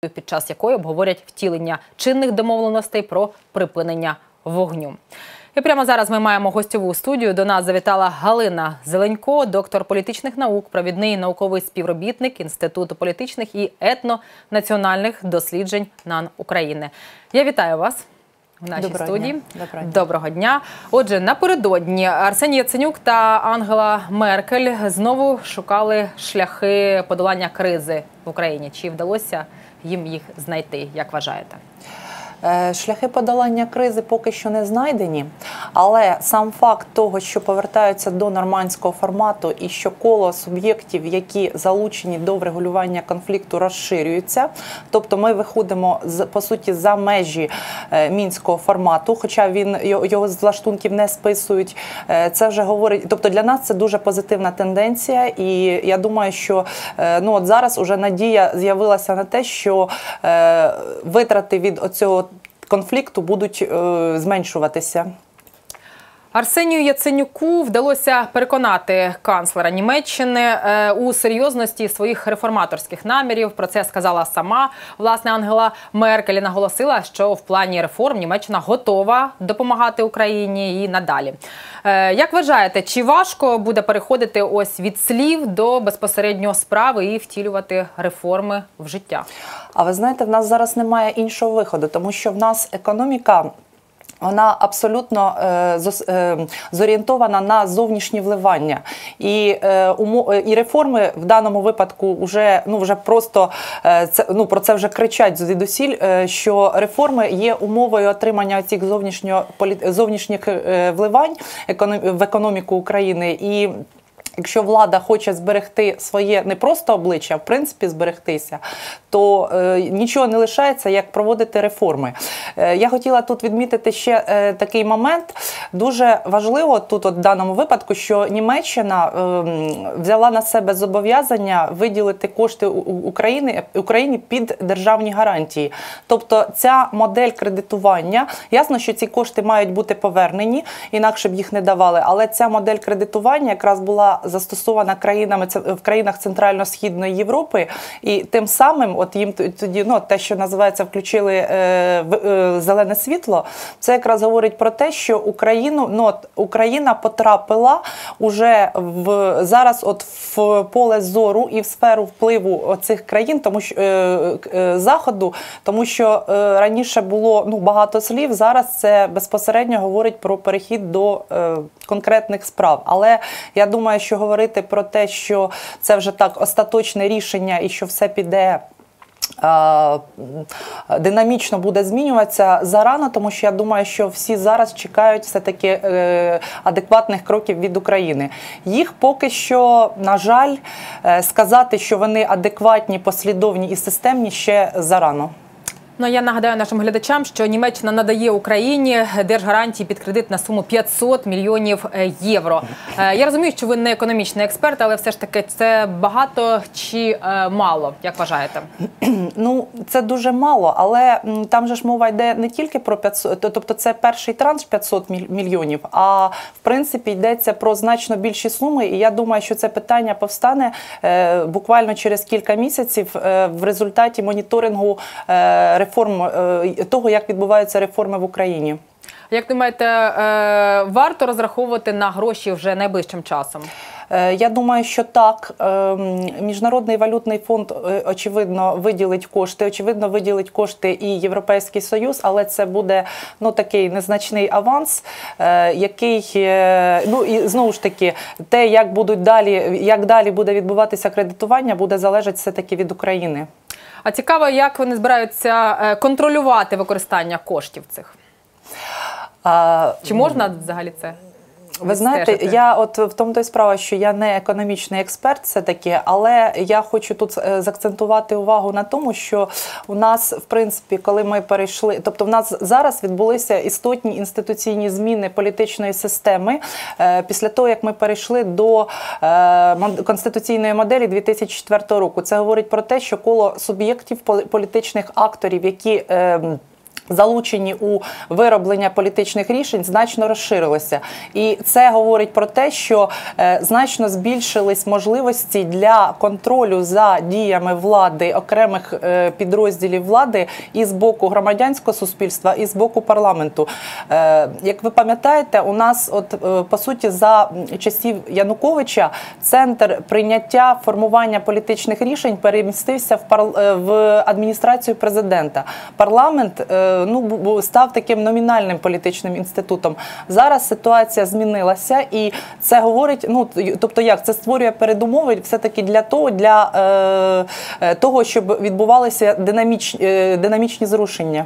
під час якої обговорять втілення чинних домовленостей про припинення вогню. І прямо зараз ми маємо гостьову студію. До нас завітала Галина Зеленько, доктор політичних наук, провідний науковий співробітник Інституту політичних і етнонаціональних досліджень НАН України. Я вітаю вас. В нашій Доброго студії дня. Доброго дня. Доброго дня. Отже, напередодні Арсеній Яценюк та Ангела Меркель знову шукали шляхи подолання кризи в Україні. Чи вдалося їм їх знайти? Як вважаєте? Е, Шляхи подолання кризи поки що не знайдені, але сам факт того, що повертаються до нормандського формату і що коло суб'єктів, які залучені до врегулювання конфлікту, розширюється. Тобто ми виходимо по суті за межі е, мінського формату, хоча він його- з лаштунків не списують. Е, Це вже говорить. Тобто для нас це дуже позитивна тенденція, і я думаю, що ну от зараз уже надія з'явилася на те, що витрати від оцього конфлікту будуть е, зменшуватися. Арсенію Яценюку вдалося переконати канцлера Німеччини е, у серйозності своїх реформаторських намірів. Про це сказала сама власне Ангела Меркель. Наголосила, що в плані реформ Німеччина готова допомагати Україні і надалі. Е, Як вважаєте, чи важко буде переходити ось від слів до безпосередньо справи і втілювати реформи в життя? А ви знаєте, в нас зараз немає іншого виходу, тому що в нас економіка. Вона абсолютно е, е, зорієнтована на зовнішні вливання, і е, і реформи в даному випадку вже ну вже просто це ну про це вже кричать звідусіль, що реформи є умовою отримання цих зовнішньо зовнішніх вливань в економіку України і. Якщо влада хоче зберегти своє не просто обличчя, а в принципі зберегтися, то е, нічого не лишається, як проводити реформи. Е, я хотіла тут відмітити ще е, такий момент. Дуже важливо тут, от, в даному випадку, що Німеччина е, взяла на себе зобов'язання виділити кошти України Україні під державні гарантії. Тобто ця модель кредитування, ясно, що ці кошти мають бути повернені, інакше б їх не давали. Але ця модель кредитування якраз була застосована країнами в країнах Центрально-Східної Європи, і тим самим, от їм тоді ну те, що називається, включили е, е, зелене світло. Це якраз говорить про те, що Україну ну от Україна потрапила уже в зараз, от в поле зору і в сферу впливу цих країн, тому що е, е, заходу, тому що е, раніше було ну багато слів. Зараз це безпосередньо говорить про перехід до е, конкретних справ. Але я думаю, що говорити про те, що це вже так остаточне рішення і що все піде. е, Динамічно буде змінюватися зарано, тому що я думаю, що всі зараз чекають все таки е, адекватних кроків від України. Їх поки що, на жаль, е, сказати, що вони адекватні, послідовні і системні ще зарано. Ну я нагадаю нашим глядачам, що Німеччина надає Україні держгарантії під кредит на суму 500 мільйонів е, євро. Е, Я розумію, що ви не економічний експерт, але все ж таки це багато чи е, мало, як вважаєте? Ну, це дуже мало, але там же ж мова йде не тільки про 500, то- тобто це перший транш 500 мільйонів, а в принципі йдеться про значно більші суми. І я думаю, що це питання повстане буквально через кілька місяців в результаті моніторингу е, реформ е, того, як відбуваються реформи в Україні. Як думаєте, е, варто розраховувати на гроші вже найближчим часом? Е, Я думаю, що так. Міжнародний валютний фонд очевидно виділить кошти. Очевидно, виділить кошти і Європейський Союз, але це буде ну такий незначний аванс, який ну і знову ж таки, те, як будуть далі, як далі буде відбуватися кредитування, буде залежати все таки від України. А цікаво, як вони збираються е, контролювати використання коштів цих? А, Чи можна взагалі це? Ви знаєте, я от в тому то й справа, що я не економічний експерт, все таки, але я хочу тут е, заакцентувати увагу на тому, що у нас, в принципі, коли ми перейшли, тобто в нас зараз відбулися істотні інституційні зміни політичної системи е, після того, як ми перейшли до е, конституційної моделі 2004 року. Це говорить про те, що коло суб'єктів політичних акторів, які е, Залучені у вироблення політичних рішень значно розширилося, і це говорить про те, що е, значно збільшились можливості для контролю за діями влади окремих е, підрозділів влади і з боку громадянського суспільства, і з боку парламенту. Е, як ви пам'ятаєте, у нас, от по суті, за часів Януковича центр прийняття формування політичних рішень перемістився в адміністрацію президента. Парламент ну став таким номінальним політичним інститутом. Зараз ситуація змінилася, і це говорить. Ну тобто, як це створює передумови, все таки для того, для е, е, того, щоб відбувалися динаміч, е, динамічні зрушення.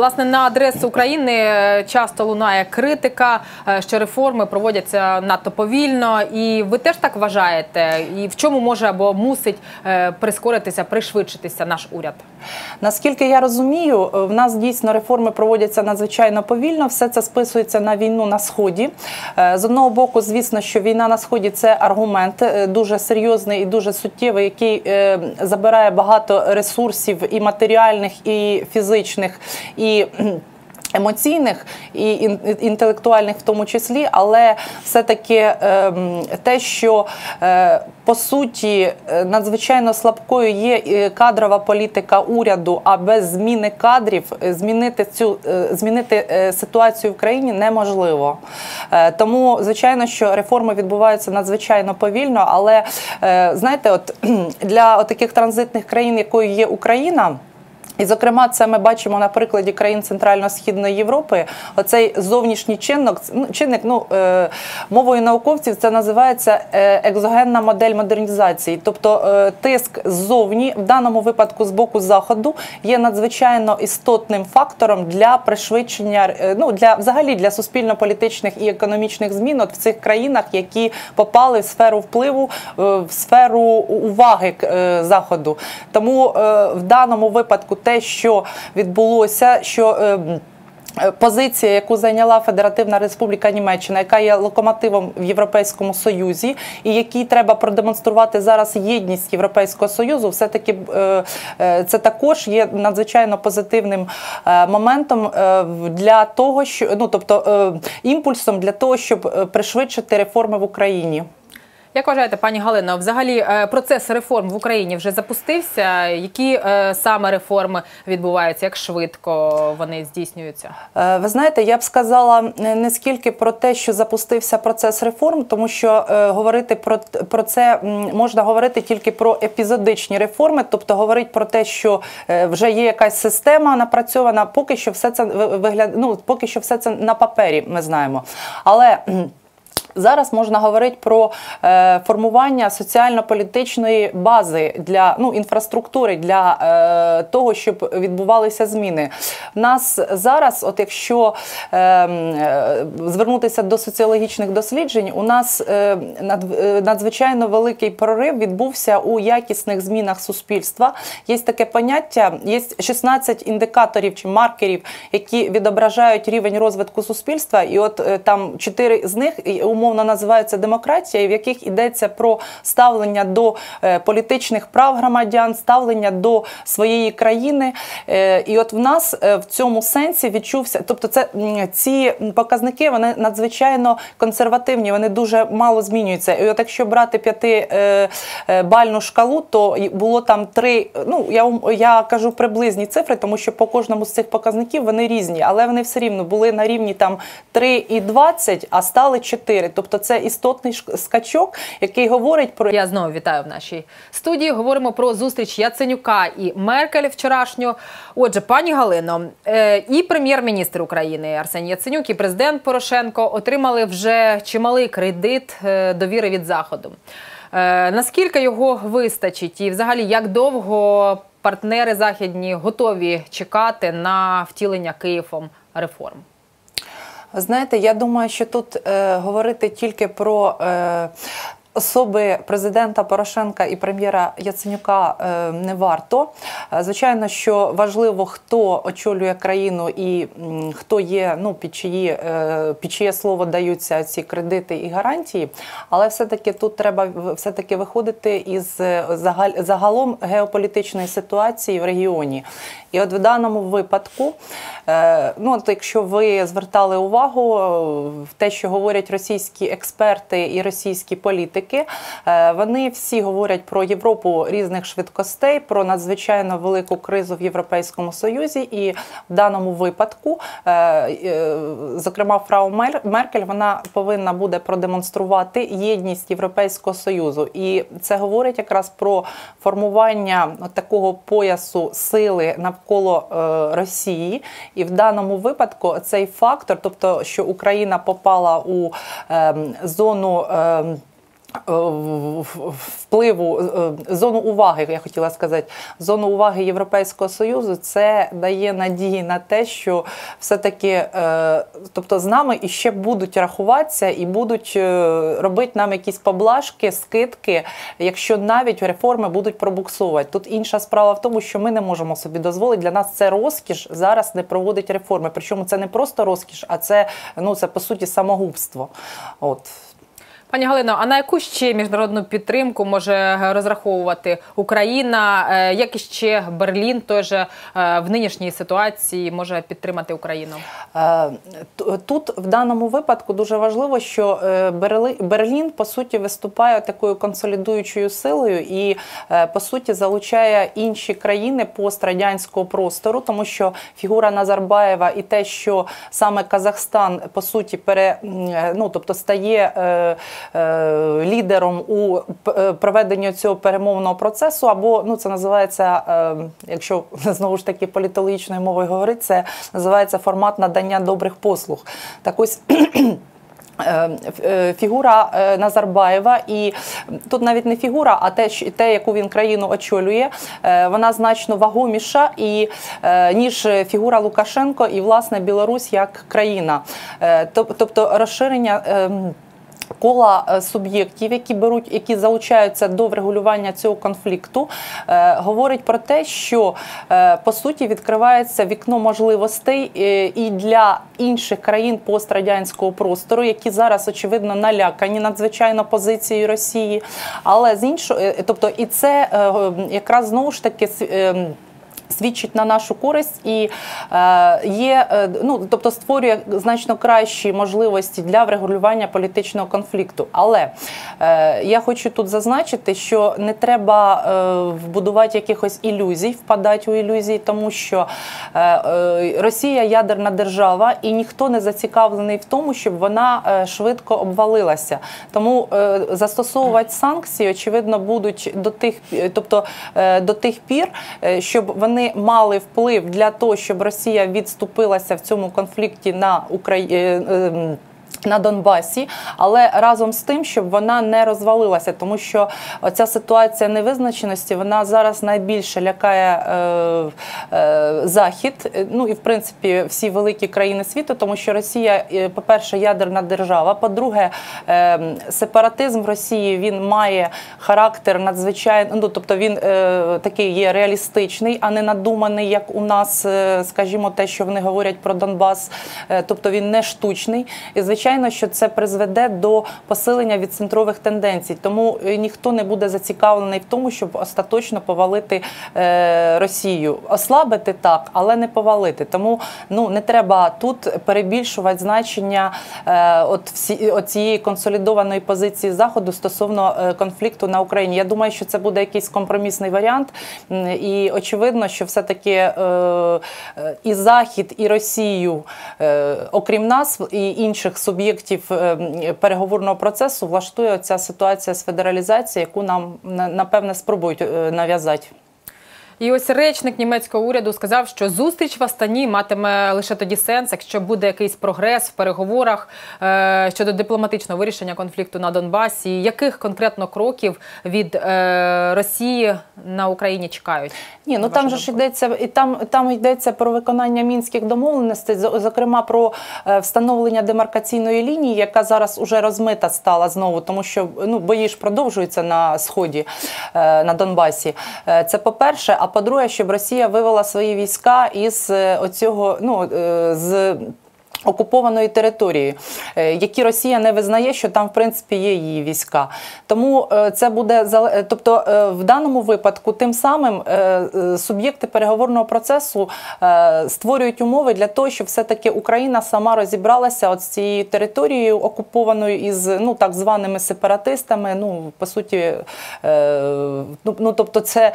Власне, на адресу України е, часто лунає критика, е, що реформи проводяться надто повільно. І ви теж так вважаєте? І в чому може або мусить е, прискоритися, пришвидшитися наш уряд? Наскільки я розумію, в нас дійсно реформи проводяться надзвичайно повільно. Все це списується на війну на сході. З одного боку, звісно, що війна на сході це аргумент дуже серйозний і дуже суттєвий, який забирає багато ресурсів і матеріальних, і фізичних, і Емоційних і інтелектуальних в тому числі, але все-таки ем, те, що е, по суті е, надзвичайно слабкою є е, кадрова політика уряду, а без зміни кадрів змінити цю змінити ситуацію в країні неможливо. Тому, звичайно, що реформи відбуваються надзвичайно повільно, але знаєте, от для таких транзитних країн, якою є Україна. І, зокрема, це ми бачимо на прикладі країн Центрально-Східної Європи. Оцей зовнішній чинник, ну, чинник, ну е, мовою науковців це називається е, екзогенна модель модернізації. Тобто е, тиск ззовні, в даному випадку з боку заходу, є надзвичайно істотним фактором для пришвидшення, ну для взагалі для суспільно-політичних і економічних змін от в цих країнах, які попали в сферу впливу, в сферу уваги заходу. Тому в даному випадку те, що відбулося, що е, е, Позиція, яку зайняла Федеративна Республіка Німеччина, яка є локомотивом в Європейському Союзі, і якій треба продемонструвати зараз єдність Європейського союзу, все таки це також є надзвичайно позитивним е, моментом е, для того, що ну тобто е, імпульсом для того, щоб е, пришвидшити реформи в Україні. Як вважаєте, пані Галино, взагалі е, процес реформ в Україні вже запустився? Які е, саме реформи відбуваються? Як швидко вони здійснюються? Е, Ви знаєте, я б сказала не скільки про те, що запустився процес реформ, тому що говорити про, про це можна говорити тільки про епізодичні реформи, тобто говорити про те, що вже є якась система напрацьована, поки що все це вигляд... ну, поки що все це на папері, ми знаємо. Але Зараз можна говорити про е, формування соціально-політичної бази для ну інфраструктури для е, того, щоб відбувалися зміни. У нас зараз, от якщо е, е, звернутися до соціологічних досліджень, у нас над, надзвичайно великий прорив відбувся у якісних змінах суспільства. Є таке поняття, є 16 індикаторів чи маркерів, які відображають рівень розвитку суспільства, і от там 4 з них і, умовно називаються демократія, і в яких йдеться про ставлення до е, політичних прав громадян, ставлення до своєї країни. Е, І от в нас е, в цьому сенсі відчувся, тобто, це ці показники вони надзвичайно консервативні, вони дуже мало змінюються. І от якщо брати п'ятибальну шкалу, то було там три. Ну я я кажу приблизні цифри, тому що по кожному з цих показників вони різні, але вони все рівно були на рівні там 3,20, а стали 4. Тобто це істотний скачок, який говорить про Я знову вітаю в нашій студії. Говоримо про зустріч Яценюка і Меркель вчорашню. Отже, пані Галино, е, і прем'єр-міністр України Арсеній Яценюк, і президент Порошенко отримали вже чималий кредит е, довіри від заходу. Е, Наскільки його вистачить, і взагалі як довго партнери західні готові чекати на втілення Києвом реформ? Знаєте, я думаю, що тут е, говорити тільки про е, Особи президента Порошенка і прем'єра Яценюка е, не варто. Е, Звичайно, що важливо, хто очолює країну і хто є, ну під чиї е, під чиє слово даються ці кредити і гарантії. Але все-таки тут треба все-таки виходити із загалом геополітичної ситуації в регіоні. І от в даному випадку, ну от якщо ви звертали увагу в те, що говорять російські експерти і російські політики, е, вони всі говорять про Європу різних швидкостей, про надзвичайно велику кризу в Європейському Союзі. І в даному випадку, е, е, зокрема, фрау Мер- Меркель, вона повинна буде продемонструвати єдність Європейського союзу, і це говорить якраз про формування такого поясу сили навколо Росії. І в даному випадку цей фактор, тобто, що Україна попала у ем, зону. Е, впливу е, зону уваги, я хотіла сказати, зону уваги Європейського союзу, це дає надії на те, що все-таки, е, тобто з нами іще будуть рахуватися і будуть робити нам якісь поблажки, скидки, якщо навіть реформи будуть пробуксовувати. Тут інша справа в тому, що ми не можемо собі дозволити. Для нас це розкіш зараз не проводить реформи. Причому це не просто розкіш, а це ну це по суті самогубство. От. Пані Галино, а на яку ще міжнародну підтримку може розраховувати Україна? Е, Як іще Берлін теж е, в нинішній ситуації може підтримати Україну? Е, Тут в даному випадку дуже важливо, що е, Берлін по суті виступає такою консолідуючою силою і е, по суті залучає інші країни пострадянського простору, тому що фігура Назарбаєва і те, що саме Казахстан по суті пере е, ну, тобто стає е, е, лідером у е, проведенні цього перемовного процесу, або ну це називається, е, якщо знову ж таки політологічною мовою говорити, це називається формат надання добрих послуг. Так ось. е, е, Фігура е, Назарбаєва, і тут навіть не фігура, а те, те, яку він країну очолює, е, вона значно вагоміша і е, ніж фігура Лукашенко і власне Білорусь як країна. Е, Тобто розширення. Ем, Кола е, суб'єктів, які беруть, які залучаються до врегулювання цього конфлікту, е, говорить про те, що е, по суті відкривається вікно можливостей і для інших країн пострадянського простору, які зараз очевидно налякані надзвичайно позицією Росії. Але з іншого, тобто, і це якраз знову ж таки. Свідчить на нашу користь і е, є, е, ну тобто створює значно кращі можливості для врегулювання політичного конфлікту. Але е, я хочу тут зазначити, що не треба вбудувати якихось ілюзій, впадати у ілюзії, тому що Росія ядерна держава, і ніхто не зацікавлений в тому, щоб вона швидко обвалилася. Тому застосовувати санкції, очевидно, будуть до тих, тобто до тих пір, щоб вони мали вплив для того, щоб Росія відступилася в цьому конфлікті на Україні. На Донбасі, але разом з тим, щоб вона не розвалилася, тому що оця ситуація невизначеності вона зараз найбільше лякає е, е, захід. е, Ну і в принципі всі великі країни світу, тому що Росія, е, по-перше, ядерна держава. По-друге, е, сепаратизм в Росії він має характер надзвичайно. Ну тобто він е, такий є реалістичний, а не надуманий, як у нас, е, скажімо, те, що вони говорять про Донбас. Тобто він не штучний. І звичайно, що це призведе до посилення відцентрових тенденцій. Тому е, ніхто не буде зацікавлений в тому, щоб остаточно повалити е, Росію. Ослабити так, але не повалити. Тому ну не треба тут перебільшувати значення е, от всі от цієї консолідованої позиції заходу стосовно е, конфлікту на Україні. Я думаю, що це буде якийсь компромісний варіант, і очевидно, що все таки е, е, і Захід, і Росію, е, окрім нас і інших суб'єктів е, переговорного процесу, влаштує ця ситуація з федералізації, яку нам напевне спробують е, нав'язати. І ось речник німецького уряду сказав, що зустріч в Астані матиме лише тоді сенс, якщо буде якийсь прогрес в переговорах е, щодо дипломатичного вирішення конфлікту на Донбасі. Яких конкретно кроків від е, Росії на Україні чекають? Ні, ну там же ж йдеться і там, там йдеться про виконання мінських домовленостей, зокрема про е, встановлення демаркаційної лінії, яка зараз уже розмита стала знову, тому що ну бої ж продовжуються на сході на Донбасі. Це по-перше. А по-друге, щоб Росія вивела свої війська із е, оцього, ну е, з. Окупованої території, е, які Росія не визнає, що там в принципі є її війська. Тому е, це буде е, тобто в даному випадку, тим самим суб'єкти переговорного процесу створюють умови для того, щоб все-таки Україна сама розібралася от з цією територією окупованою із ну так званими сепаратистами. Ну по суті, ну, ну тобто, це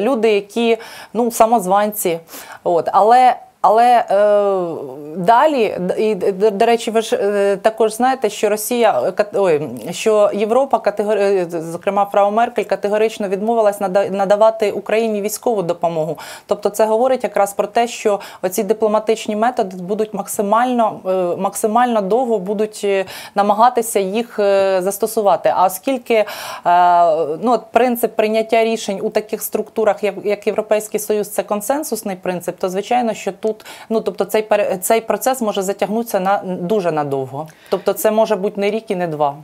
люди, які ну самозванці. От але. Але е, далі, і до речі, ви ж е, також знаєте, що Росія ой, що Європа категори, зокрема Фрау Меркель, категорично відмовилась нада- надавати Україні військову допомогу. Тобто, це говорить якраз про те, що оці дипломатичні методи будуть максимально е, максимально довго будуть е, намагатися їх застосувати. А оскільки ну, принцип прийняття рішень у таких структурах, як, як Європейський Союз, це консенсусний принцип, то звичайно, що тут ну тобто цей цей процес може затягнутися на дуже надовго. Тобто, це може бути не рік і не два.